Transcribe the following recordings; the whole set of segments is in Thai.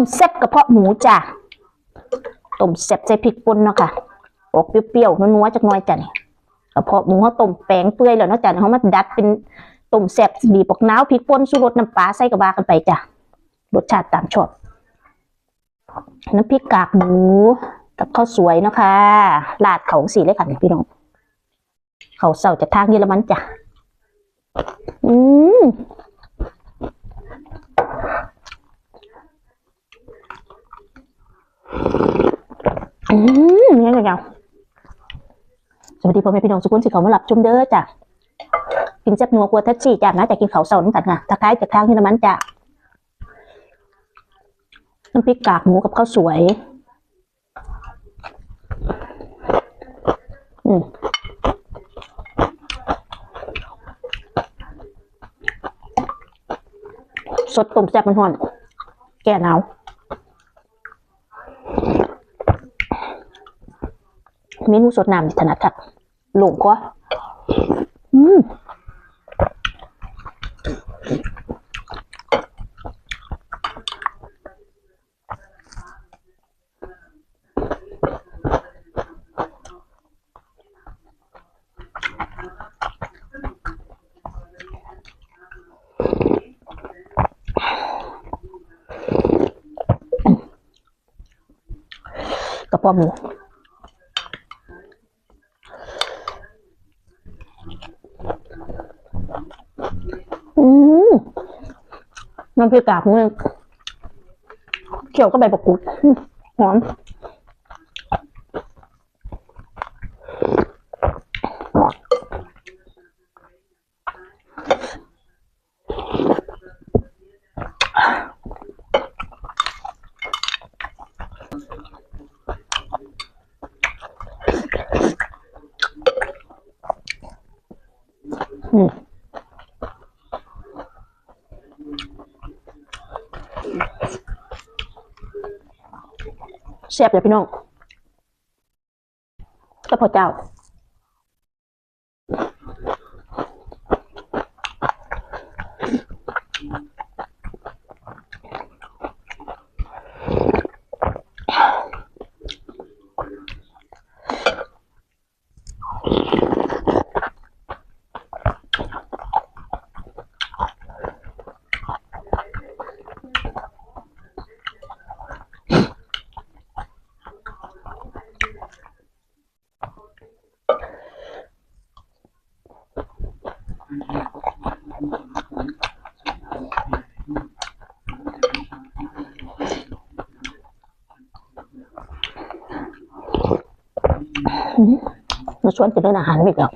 มแซ่บกระเพาะหมูจ้ะต้มแซ่บใส่พริกป่นเนาะค่ะออกเปรี้ยวๆนัวๆจักหน่อยจ้ะนี่กระเพาะหมูเขาต้มแป้งเปื่อยแล้วเนาะจ้ะเขามาดัดเป็นต้มแซ่บบีบปอกน้าวพริกป่นสูรสน้ำปลาใส่กระบากันไปจ้ะรสชาติตามชอบน้ำพริกกากหมูกับข้าวสวยเนาะค่ะลาดเขาสีเลยค่ะพี่น้องเขาเสาจากทางเยอรมันจ้ะอืมอืมเนี่ยยาวๆส วัสดีพ่อแม่พี่น้องสุขุนสิเขามาหลับจุ่มเด้อจ้ะกินแซ่บนัวกลัวแท็กซี่จ้ะนะแต่กินเขาเสาน้ำกันค่ะทักทายจากทางเยอรมันจ้ะน้ำพริกกากหมูกับข้าวสวย อืมสดต้มแซ่บมันห่อน แก่หนาวเมนูสดน้ำที่ถนัดค่ะ หลงก็อืม กระเพาะหมูอืม น้ำพริกกากหมูเนี่ยเกี่ยวกับใบประกูดหอมอืม แซ่บเลยพี่น้องก็พอเจ้า ชวนกินเรื่องอาหารอีกแล้ว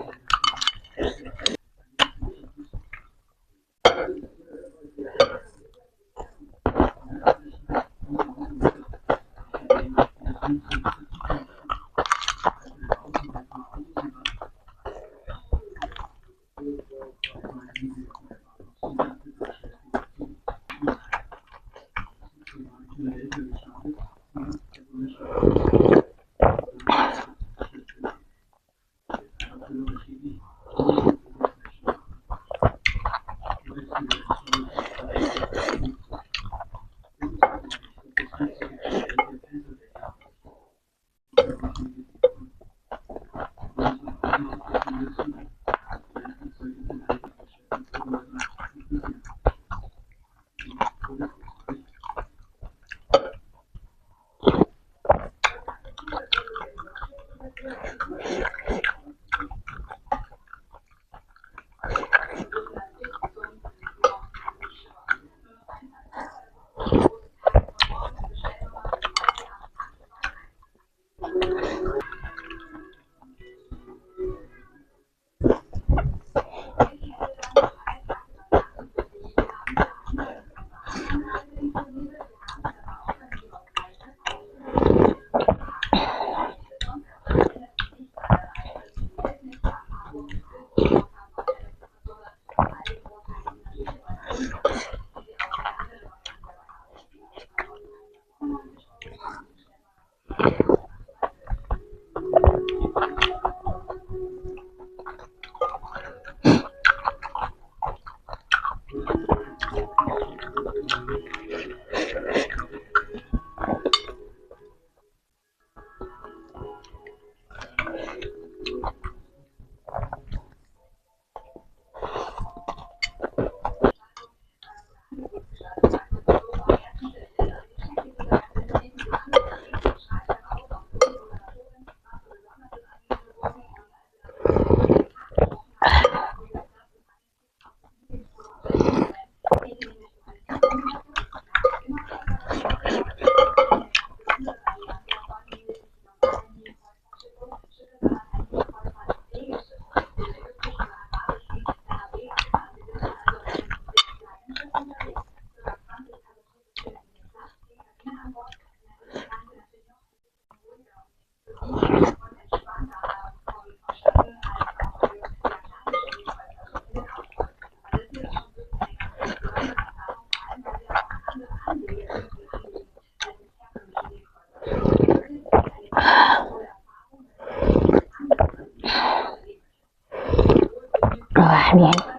อ่าเมียน